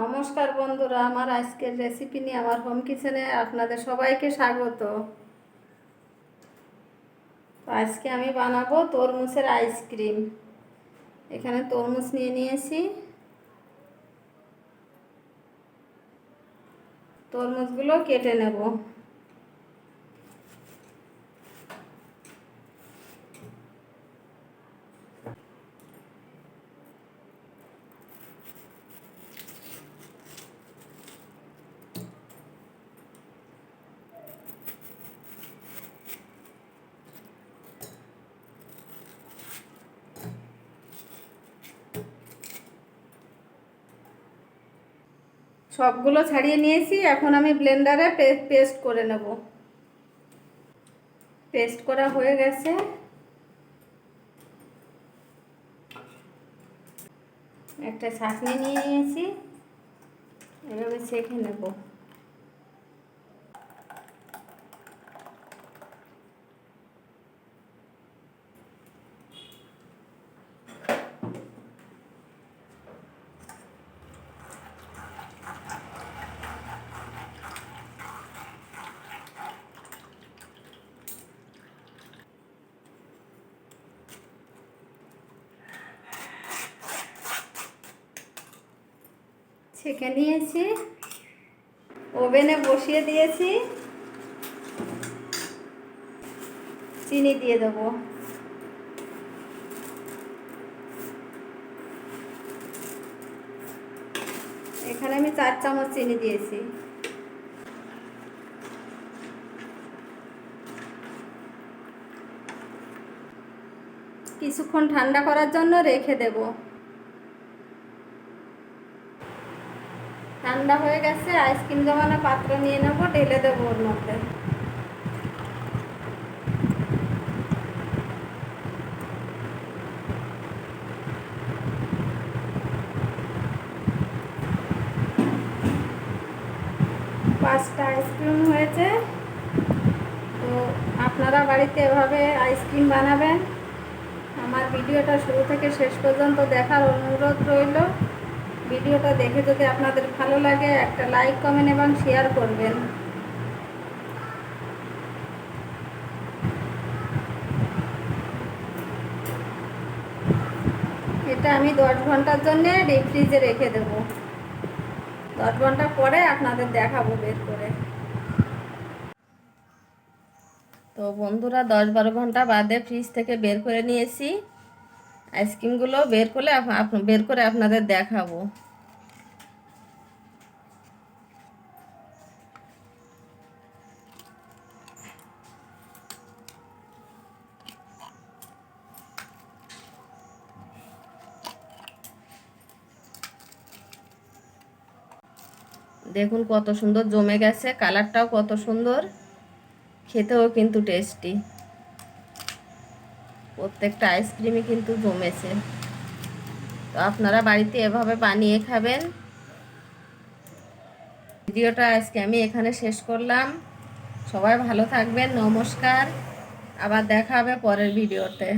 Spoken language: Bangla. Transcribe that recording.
নমস্কার বন্ধুরা, আমার আজকের রেসিপি নিয়ে আমার হোম কিচেনে আপনাদের সবাইকে স্বাগত। আজকে আমি বানাবো তরমুজের আইসক্রিম এখানে তরমুজ নিয়ে নিয়েছি। তরমুজগুলো কেটে নেব। সবগুলো ছাড়িয়ে নিয়েছি, এখন আমি ব্লেন্ডারে পেস্ট করে নেব। পেস্ট করা হয়ে গেছে। একটা ছাঁকনি নিয়ে নিয়েছি, এভাবে ছেঁকে নেব। ছেঁকে নিয়েছি। ওভেনে বসিয়ে দিয়েছি। চিনি দিয়ে দেবো। এখানে আমি চার চামচ চিনি দিয়েছি। কিছুক্ষণ ঠান্ডা করার জন্য রেখে দেবো। ঠান্ডা হয়ে গেছে, আইসক্রিম জমানো পাত্র নিয়ে নেব, ঢেলে দেবো ওর মধ্যে। পাঁচটা আইসক্রিম হয়েছে। তো আপনারা বাড়িতে এভাবে আইসক্রিম বানাবেন। আমার ভিডিওটা শুরু থেকে শেষ পর্যন্ত দেখার অনুরোধ রইল। ভিডিওটা দেখে যদি আপনাদের ভালো লাগে, একটা লাইক কমেন্ট এবং শেয়ার করবেন। এটা আমি দশ ঘণ্টার জন্য ডিপ ফ্রিজে রেখে দেব। দশ ঘণ্টা পরে আপনাদের দেখাবো বের করে। তো বন্ধুরা, দশ বারো ঘণ্টা বাদে ফ্রিজ থেকে বের করে নিয়েছি। আইসক্রিমগুলো বের করলে বের করে আপনাদের দেখাবো। দেখুন কত সুন্দর জমে গেছে, কালারটাও কত সুন্দর। খেতেও কিন্তু টেস্টি প্রত্যেকটা আইসক্রিমই কিন্তু জমেছে। তো আপনারা বাড়িতে এভাবে বানিয়ে খাবেন। ভিডিওটা আজকে আমি এখানে শেষ করলাম। সবাই ভালো থাকবেন, নমস্কার। আবার দেখা হবে পরের ভিডিওতে।